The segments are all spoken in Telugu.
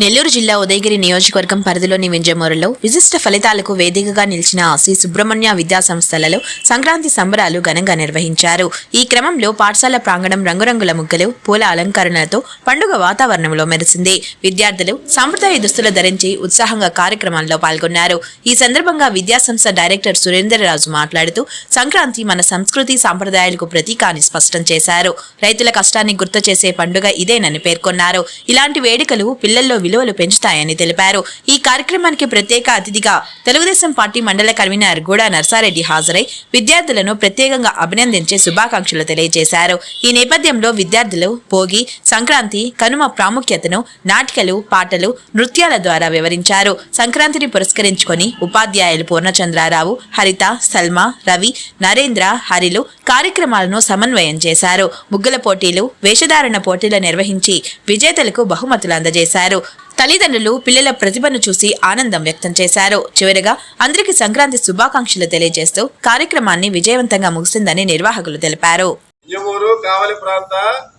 నెల్లూరు జిల్లా ఉదయగిరి నియోజకవర్గం పరిధిలోని వింజమూరులో విశిష్ట ఫలితాలకు వేదికగా నిలిచిన శ్రీ సుబ్రహ్మణ్య విద్యా సంస్థలలో సంక్రాంతి సంబరాలు ఘనంగా నిర్వహించారు. ఈ క్రమంలో పాఠశాల ప్రాంగణం రంగురంగుల ముగ్గులు పూల అలంకరణలతో పండుగ వాతావరణంలో మెరిసింది. విద్యార్థులు సాంప్రదాయ దుస్తులు ధరించి ఉత్సాహంగా కార్యక్రమాల్లో పాల్గొన్నారు. ఈ సందర్భంగా విద్యాసంస్థ డైరెక్టర్ సురేందర్రాజు మాట్లాడుతూ సంక్రాంతి మన సంస్కృతి సాంప్రదాయాలకు ప్రతీక అని స్పష్టం చేశారు. రైతుల కష్టాన్ని గుర్తు చేసే పండుగ ఇదేనని పేర్కొన్నారు. ఇలాంటి వేడుకలు పిల్లల్లో విలువలు పెంచుతాయని తెలిపారు. ఈ కార్యక్రమానికి ప్రత్యేక అతిథిగా తెలుగుదేశం పార్టీ మండల కన్వీనర్ గూడా నర్సారెడ్డి హాజరై విద్యార్థులను ప్రత్యేకంగా అభినందించే శుభాకాంక్షలు తెలియజేశారు. ఈ నేపథ్యంలో విద్యార్థులు భోగి సంక్రాంతి కనుమ ప్రాముఖ్యతను నాటికలు పాటలు నృత్యాల ద్వారా వివరించారు. సంక్రాంతిని పురస్కరించుకొని ఉపాధ్యాయులు పూర్ణచంద్రారావు హరిత సల్మా రవి నరేంద్ర హరిలు కార్యక్రమాలను సమన్వయం చేశారు. ముగ్గుల పోటీలు వేషధారణ పోటీలు నిర్వహించి విజేతలకు బహుమతులు అందజేశారు. తల్లిదండ్రులు పిల్లల ప్రతిభను చూసి ఆనందం వ్యక్తం చేశారు. చివరిగా అందరికీ సంక్రాంతి శుభాకాంక్షలు తెలియజేస్తూ కార్యక్రమాన్ని విజయవంతంగా ముగిసిందని నిర్వాహకులు తెలిపారు. ఇంజమూరు కావలి ప్రాంత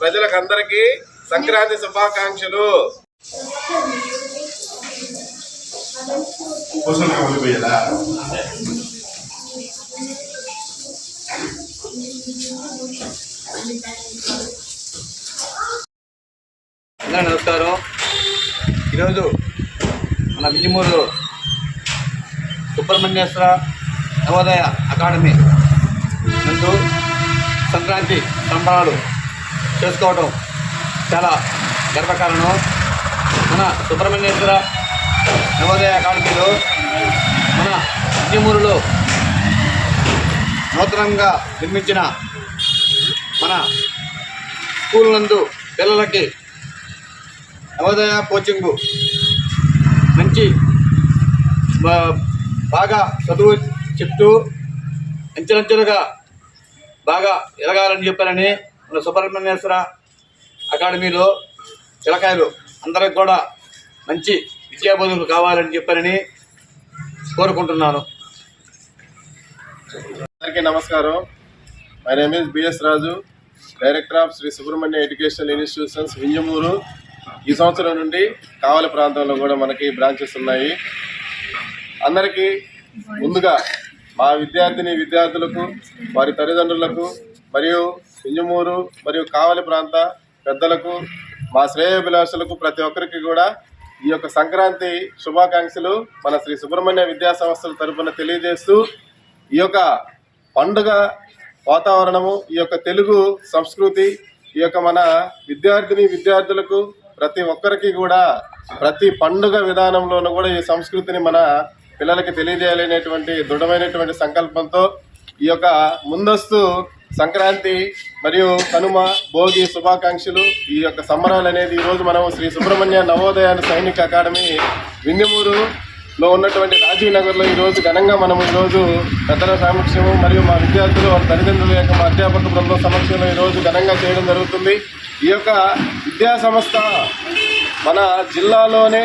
ప్రజలకందరికీ సంక్రాంతి శుభాకాంక్షలు. అందరూ నమస్కారం. ఈరోజు మన విజయమూరులో సుబ్రహ్మణ్యేశ్వర నవోదయ అకాడమీ నందు సంక్రాంతి సంబరాలు చేసుకోవడం చాలా గర్వకారణం. మన సుబ్రహ్మణ్యేశ్వర నవోదయ అకాడమీలో మన విజయమూరులో నూతనంగా నిర్మించిన మన స్కూల్ నందు పిల్లలకి నవోదయ కోచింగ్ మంచి బాగా చదువు చెప్తూ అంచెలంచెలుగా బాగా ఎదగాలని చెప్పారని మన సుబ్రహ్మణ్యేశ్వర అకాడమీలో చిలకాయలు అందరికి కూడా మంచి విద్యాబోధులు కావాలని చెప్పారని కోరుకుంటున్నాను. అందరికీ నమస్కారం. My name is B S Raju director of Shri Subrahmanya educational institutions Vinjamuru ఈ సంవత్సరం నుండి కావలి ప్రాంతంలో కూడా మనకి బ్రాంచెస్ ఉన్నాయి. అందరికీ ముందుగా మా విద్యార్థిని విద్యార్థులకు వారి తల్లిదండ్రులకు మరియు వింజమూరు మరియు కావలి ప్రాంత పెద్దలకు మా శ్రేయోభిలాషులకు ప్రతి ఒక్కరికి కూడా ఈ యొక్క సంక్రాంతి శుభాకాంక్షలు మన శ్రీ సుబ్రహ్మణ్య విద్యా సంస్థల తరఫున తెలియజేస్తూ ఈ యొక్క పండుగ వాతావరణము ఈ యొక్క తెలుగు సంస్కృతి ఈ యొక్క మన విద్యార్థిని విద్యార్థులకు ప్రతి ఒక్కరికి కూడా ప్రతి పండుగ విధానంలోనూ కూడా ఈ సంస్కృతిని మన పిల్లలకి తెలియజేయాలనేటువంటి దృఢమైనటువంటి సంకల్పంతో ఈ యొక్క ముందస్తు సంక్రాంతి మరియు కనుమ భోగి శుభాకాంక్షలు ఈ యొక్క సంబరాలు అనేది ఈరోజు మనం శ్రీ సుబ్రహ్మణ్య నవోదయ సైనిక అకాడమీ వింజమూరు లో ఉన్నటువంటి రాజీవ్ నగర్లో ఈరోజు ఘనంగా మనం ఈరోజు పెద్దల సమక్షము మరియు మా విద్యార్థులు వారి తల్లిదండ్రుల యొక్క మా అధ్యాపక బృందం సమక్షంలో ఈరోజు ఘనంగా చేయడం జరుగుతుంది. ఈ యొక్క విద్యా సంస్థ మన జిల్లాలోనే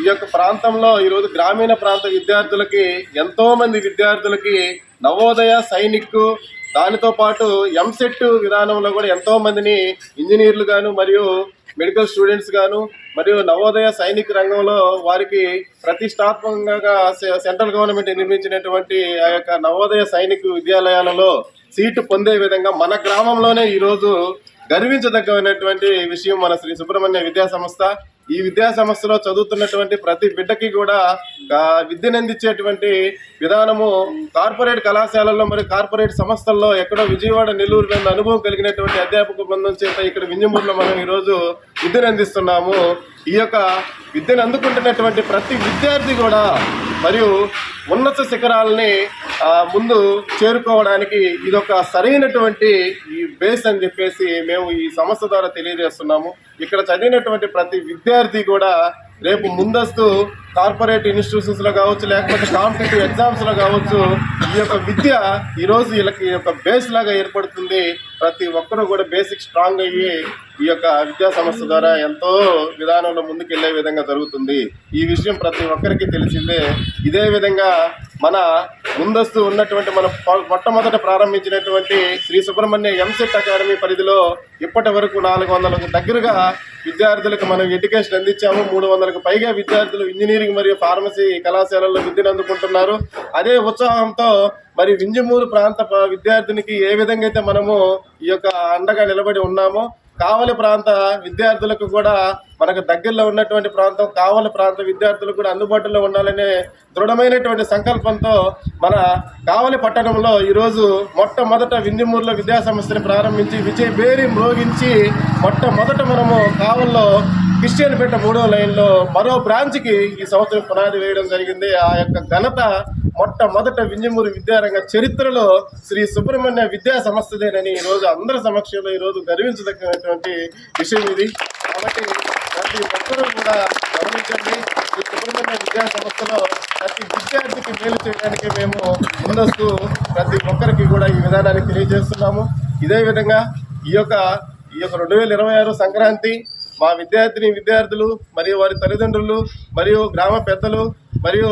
ఈ యొక్క ప్రాంతంలో ఈరోజు గ్రామీణ ప్రాంత విద్యార్థులకి ఎంతోమంది విద్యార్థులకి నవోదయ సైనిక్ దానితో పాటు ఎంసెట్ విధానంలో కూడా ఎంతో మందిని ఇంజనీర్లు గాను మరియు మెడికల్ స్టూడెంట్స్ గాను మరియు నవోదయ సైనిక రంగంలో వారికి ప్రతిష్టాత్మకంగా సె- సెంట్రల్ గవర్నమెంట్ నిర్మించినటువంటి ఆ యొక్క నవోదయ సైనిక విద్యాలయాలలో సీటు పొందే విధంగా మన గ్రామంలోనే ఈరోజు గర్వించదగ్గమైనటువంటి విషయం మన శ్రీ సుబ్రహ్మణ్య విద్యా సంస్థ. ఈ విద్యా సంస్థలో చదువుతున్నటువంటి ప్రతి బిడ్డకి కూడా విద్యనందించేటువంటి విద్యను విధానము కార్పొరేట్ కళాశాలల్లో మరి కార్పొరేట్ సంస్థల్లో ఎక్కడో విజయవాడ నెల్లూరు మీద అనుభవం కలిగినటువంటి అధ్యాపక బృందం చేత ఇక్కడ వింజమూరులో మనం ఈరోజు విద్యను అందిస్తున్నాము. ఈ యొక్క విద్యను అందుకుంటున్నటువంటి ప్రతి విద్యార్థి కూడా మరియు ఉన్నత శిఖరాలని ముందు చేరుకోవడానికి ఇదొక సరైనటువంటి ఈ బేస్ అని చెప్పేసి మేము ఈ సంస్థ ద్వారా తెలియజేస్తున్నాము. ఇక్కడ చదివినటువంటి ప్రతి విద్యార్థి కూడా రేపు ముందస్తు కార్పొరేట్ ఇన్స్టిట్యూషన్స్లో కావచ్చు లేకపోతే కాంపిటేటివ్ ఎగ్జామ్స్లో కావచ్చు ఈ యొక్క విద్య ఈ రోజు వీళ్ళకి ఈ యొక్క బేస్ లాగా ఏర్పడుతుంది. ప్రతి ఒక్కరూ కూడా బేసిక్ స్ట్రాంగ్ అయ్యి ఈ యొక్క విద్యా సంస్థ ద్వారా ఎంతో విధానంలో ముందుకెళ్ళే విధంగా జరుగుతుంది. ఈ విషయం ప్రతి ఒక్కరికి తెలిసిందే. ఇదే విధంగా మన ముందస్తు ఉన్నటువంటి మన మొట్టమొదట ప్రారంభించినటువంటి శ్రీ సుబ్రహ్మణ్య ఎంసెట్ అకాడమీ పరిధిలో ఇప్పటి వరకు నాలుగు వందలకు దగ్గరగా విద్యార్థులకు మనం ఎడ్యుకేషన్ అందించాము. మూడు వందలకు పైగా విద్యార్థులు ఇంజనీరింగ్ మరియు ఫార్మసీ కళాశాలల్లో విద్యను అందుకుంటున్నారు. అదే ఉత్సాహంతో మరి వింజమూరు ప్రాంత విద్యార్థినికి ఏ విధంగా అయితే మనము ఈ యొక్క అండగా నిలబడి ఉన్నామో కావలి ప్రాంత విద్యార్థులకు కూడా మనకు దగ్గరలో ఉన్నటువంటి ప్రాంతం కావలి ప్రాంత విద్యార్థులకు కూడా అందుబాటులో ఉండాలనే దృఢమైనటువంటి సంకల్పంతో మన కావలి పట్టణంలో ఈరోజు మొట్టమొదట విందిమూరులో విద్యాసంస్థని ప్రారంభించి విజయ్ బేరి మ్రోగించి మొట్టమొదట మనము కావల్లో క్రిస్టియన్ పెట్ట మూడో లైన్లో మరో బ్రాంచ్కి ఈ సంవత్సరం పునాది వేయడం జరిగింది. ఆ యొక్క ఘనత మొట్టమొదట వింజమూరి విద్యారంగ చరిత్రలో శ్రీ సుబ్రహ్మణ్య విద్యా సంస్థదేనని ఈరోజు అందరి సమక్షంలో ఈరోజు గర్వించదగినటువంటి విషయం ఇది. కాబట్టి ప్రతి ఒక్కరూ కూడా గమనించండి శ్రీ సుబ్రహ్మణ్య విద్యా సంస్థలో ప్రతి విద్యార్థికి మేలు చేయడానికి మేము ముందస్తు ప్రతి ఒక్కరికి కూడా ఈ విధానాన్ని తెలియజేస్తున్నాము. ఇదే విధంగా ఈ యొక్క ఈ యొక్క రెండు వేల ఇరవై ఆరు సంక్రాంతి మా విద్యార్థిని విద్యార్థులు మరియు వారి తల్లిదండ్రులు మరియు గ్రామ పెద్దలు మరియు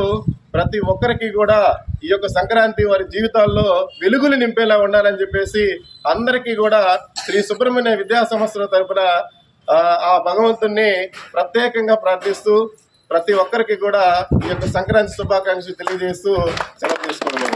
ప్రతి ఒక్కరికి కూడా ఈ యొక్క సంక్రాంతి వారి జీవితాల్లో వెలుగులు నింపేలా ఉండాలని చెప్పేసి అందరికీ కూడా శ్రీ సుబ్రహ్మణ్య విద్యా సంస్థల తరపున ఆ, ఆ భగవంతుణ్ణి ప్రత్యేకంగా ప్రార్థిస్తూ ప్రతి ఒక్కరికి కూడా ఈ యొక్క సంక్రాంతి శుభాకాంక్షలు తెలియజేస్తూ సెలవు తీసుకోవడం